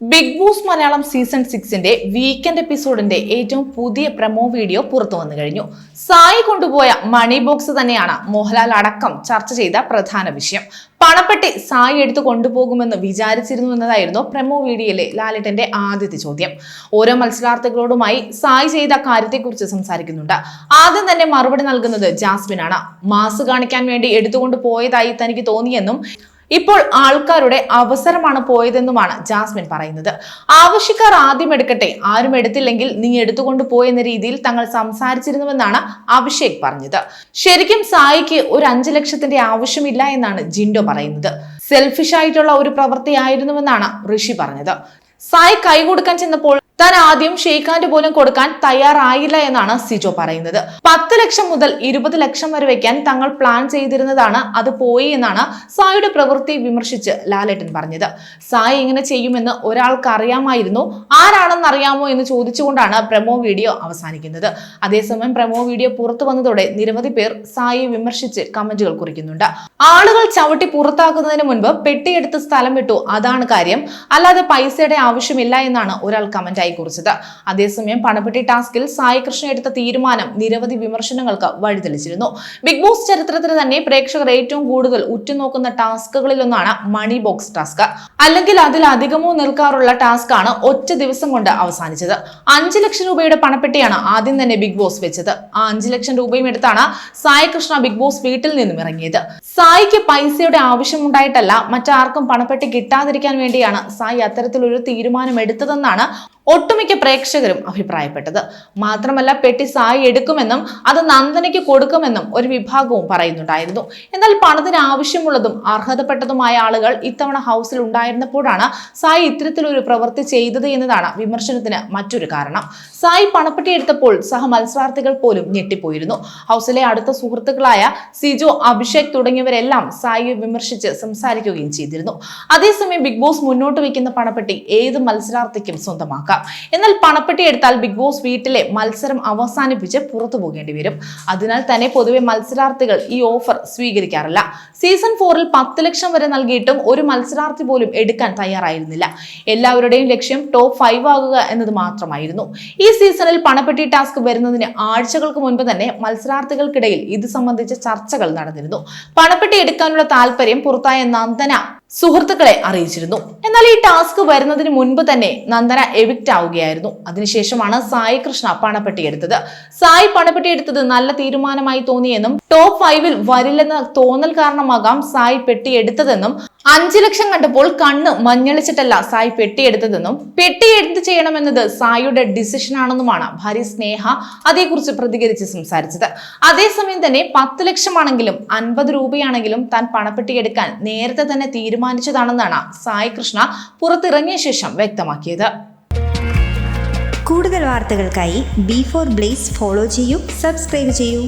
Big Boss Malayalam season സിക്സിന്റെ weekend എപ്പിസോഡിന്റെ ഏറ്റവും പുതിയ പ്രമോ വീഡിയോ പുറത്തു വന്നു കഴിഞ്ഞു. സായി കൊണ്ടുപോയ മണി ബോക്സ് തന്നെയാണ് മോഹൻലാൽ അടക്കം ചർച്ച ചെയ്ത പ്രധാന വിഷയം. പണപ്പെട്ടി സായി എടുത്തു കൊണ്ടുപോകുമെന്ന് വിചാരിച്ചിരുന്നു എന്നതായിരുന്നു പ്രമോ വീഡിയോയിലെ ലാലിട്ടന്റെ ആദ്യത്തെ ചോദ്യം. ഓരോ മത്സരാർത്ഥികളോടുമായി സായി ചെയ്ത കാര്യത്തെക്കുറിച്ച് സംസാരിക്കുന്നുണ്ട്. ആദ്യം തന്നെ മറുപടി നൽകുന്നത് ജാസ്മിനാണ്. മാസ് കാണിക്കാൻ വേണ്ടി എടുത്തുകൊണ്ട് പോയതായി തനിക്ക് തോന്നിയെന്നും ഇപ്പോൾ ആൾക്കാരുടെ അവസരമാണ് പോയതെന്നുമാണ് ജാസ്മിൻ പറയുന്നത്. ആവശ്യക്കാർ ആദ്യം എടുക്കട്ടെ ആരും എടുത്തില്ലെങ്കിൽ നീ എടുത്തുകൊണ്ട് പോയെന്ന രീതിയിൽ തങ്ങൾ സംസാരിച്ചിരുന്നുവെന്നാണ് അഭിഷേക് പറഞ്ഞത്. ശരിക്കും സായിക്ക് ഒരു അഞ്ചു ലക്ഷത്തിന്റെ ആവശ്യമില്ല എന്നാണ് ജിൻഡോ പറയുന്നത്. സെൽഫിഷ് ആയിട്ടുള്ള ഒരു പ്രവൃത്തിയായിരുന്നുവെന്നാണ് ഋഷി പറഞ്ഞത്. സായി കൈ കൊടുക്കാൻ ചെന്നപ്പോൾ താൻ ആദ്യം ഷെയ്ഖാന്റെ പോലും കൊടുക്കാൻ തയ്യാറായില്ല എന്നാണ് സിജോ പറയുന്നത്. പത്ത് ലക്ഷം മുതൽ ഇരുപത് ലക്ഷം വരെ വയ്ക്കാൻ തങ്ങൾ പ്ലാൻ ചെയ്തിരുന്നതാണ് അത് പോയി എന്നാണ് സായിയുടെ പ്രവൃത്തി വിമർശിച്ച് ലാലേട്ടൻ പറഞ്ഞത്. സായി ഇങ്ങനെ ചെയ്യുമെന്ന് ഒരാൾക്ക് അറിയാമായിരുന്നു ആരാണെന്ന് അറിയാമോ എന്ന് ചോദിച്ചുകൊണ്ടാണ് പ്രമോ വീഡിയോ അവസാനിക്കുന്നത്. അതേസമയം പ്രമോ വീഡിയോ പുറത്തു വന്നതോടെ നിരവധി പേർ സായിയെ വിമർശിച്ച് കമന്റുകൾ കുറിക്കുന്നുണ്ട്. ആളുകൾ ചവിട്ടി പുറത്താക്കുന്നതിന് മുൻപ് പെട്ടിയെടുത്ത് സ്ഥലം വിട്ടു. അതാണ് കാര്യം. അല്ലാതെ പൈസയുടെ ആവശ്യമില്ല എന്നാണ് ഒരാൾ കമന്റായി കുറിച്ചത്. അതേസമയം പണപ്പെട്ടി ടാസ്കിൽ സായി കൃഷ്ണ എടുത്ത തീരുമാനം നിരവധി വിമർശനങ്ങൾക്ക് വഴിതെളിച്ചിരുന്നു. ബിഗ് ബോസ് ചരിത്രത്തിൽ തന്നെ പ്രേക്ഷകർ ഏറ്റവും കൂടുതൽ ഉറ്റുനോക്കുന്ന ടാസ്കുകളിലൊന്നാണ് മണി ബോക്സ് ടാസ്ക്. അല്ലെങ്കിൽ അതിലധികമോ നിൽക്കാറുള്ള ടാസ്ക് ആണ് ഒറ്റ ദിവസം കൊണ്ട് അവസാനിച്ചത്. അഞ്ച് ലക്ഷം രൂപയുടെ പണപ്പെട്ടിയാണ് ആദ്യം തന്നെ ബിഗ് ബോസ് വെച്ചത്. ആ അഞ്ച് ലക്ഷം രൂപയും എടുത്താണ് സായി കൃഷ്ണ ബിഗ് ബോസ് വീട്ടിൽ നിന്നും ഇറങ്ങിയത്. സായിക്ക് പൈസയുടെ ആവശ്യമുണ്ടായിട്ടല്ല മറ്റാർക്കും പണപ്പെട്ടി കിട്ടാതിരിക്കാൻ വേണ്ടിയാണ് സായി അത്തരത്തിലൊരു തീരുമാനം എടുത്തതെന്നാണ് ഒട്ടുമിക്ക പ്രേക്ഷകരും അഭിപ്രായപ്പെട്ടത്. മാത്രമല്ല പെട്ടി സായി എടുക്കുമെന്നും അത് നന്ദനയ്ക്ക് കൊടുക്കുമെന്നും ഒരു വിഭാഗവും പറയുന്നുണ്ടായിരുന്നു. എന്നാൽ പണത്തിന് ആവശ്യമുള്ളതും അർഹതപ്പെട്ടതുമായ ആളുകൾ ഇത്തവണ ഹൗസിൽ ഉണ്ടായിരുന്നപ്പോഴാണ് സായി ഇത്തരത്തിലൊരു പ്രവൃത്തി ചെയ്തത് എന്നതാണ് വിമർശനത്തിന് മറ്റൊരു കാരണം. സായി പണപ്പെട്ടി എടുത്തപ്പോൾ സഹ മത്സരാർത്ഥികൾ പോലും ഞെട്ടിപ്പോയിരുന്നു. ഹൗസിലെ അടുത്ത സുഹൃത്തുക്കളായ സിജോ അഭിഷേക് തുടങ്ങിയവരെല്ലാം സായിയെ വിമർശിച്ച് സംസാരിക്കുകയും ചെയ്തിരുന്നു. അതേസമയം ബിഗ് ബോസ് മുന്നോട്ട് വയ്ക്കുന്ന പണപ്പെട്ടി ഏത് മത്സരാർത്ഥിക്കും സ്വന്തമാക്കാം. എന്നാൽ പണപ്പെട്ടി എടുത്താൽ ബിഗ് ബോസ് വീട്ടിലെ മത്സരം അവസാനിപ്പിച്ച് പുറത്തു പോകേണ്ടി വരും. അതിനാൽ തന്നെ പൊതുവെ മത്സരാർത്ഥികൾ ഈ ഓഫർ സ്വീകരിക്കാറില്ല. സീസൺ ഫോറിൽ പത്ത് ലക്ഷം വരെ നൽകിയിട്ടും ഒരു മത്സരാർത്ഥി പോലും എടുക്കാൻ തയ്യാറായിരുന്നില്ല. എല്ലാവരുടെയും ലക്ഷ്യം ടോപ്പ് ഫൈവ് ആകുക എന്നത് മാത്രമായിരുന്നു. ഈ സീസണിൽ പണപ്പെട്ടി ടാസ്ക് വരുന്നതിന് ആഴ്ചകൾക്ക് മുൻപ് തന്നെ മത്സരാർത്ഥികൾക്കിടയിൽ ഇത് സംബന്ധിച്ച ചർച്ചകൾ നടന്നിരുന്നു. പണപ്പെട്ടി എടുക്കാനുള്ള താല്പര്യം പുറത്തായ നന്ദന സുഹൃത്തുക്കളെ അറിയിച്ചിരുന്നു. എന്നാൽ ഈ ടാസ്ക് വരുന്നതിന് മുൻപ് തന്നെ നന്ദന എവിക്റ്റ് ആവുകയായിരുന്നു. അതിനുശേഷമാണ് സായി കൃഷ്ണ പണപ്പെട്ടി എടുത്തത്. സായി പണപ്പെട്ടി എടുത്തത് നല്ല തീരുമാനമായി തോന്നിയെന്നും ടോപ്പ് ഫൈവിൽ വരില്ലെന്ന തോന്നൽ കാരണമാകാം സായി പെട്ടി എടുത്തതെന്നും അഞ്ചു ലക്ഷം കണ്ടപ്പോൾ കണ്ണ് മഞ്ഞളിച്ചിട്ടല്ല സായി പെട്ടി എടുത്തതെന്നും പെട്ടി എടുത്ത് ചെയ്യണമെന്നത് സായിയുടെ ഡിസിഷൻ ആണെന്നുമാണ് ഭാര്യ സ്നേഹ അതേക്കുറിച്ച് പ്രതികരിച്ച് സംസാരിച്ചത്. അതേസമയം തന്നെ പത്ത് ലക്ഷമാണെങ്കിലും അൻപത് രൂപയാണെങ്കിലും താൻ പണപ്പെട്ടി എടുക്കാൻ നേരത്തെ തന്നെ തീരുമാനിച്ചതാണെന്നാണ് സായി കൃഷ്ണ പുറത്തിറങ്ങിയ ശേഷം വ്യക്തമാക്കിയത്. കൂടുതൽ വാർത്തകൾക്കായി ബി ഫോർ ബ്ലേസ് ഫോളോ ചെയ്യൂ സബ്സ്ക്രൈബ് ചെയ്യൂ.